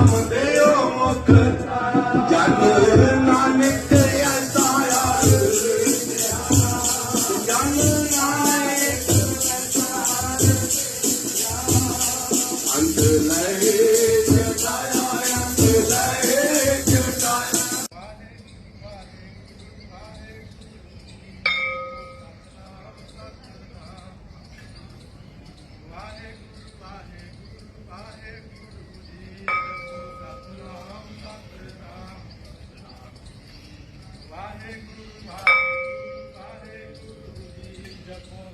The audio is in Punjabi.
ਨਾਮ ਦਿਓ ਮੁਖ ਜਨ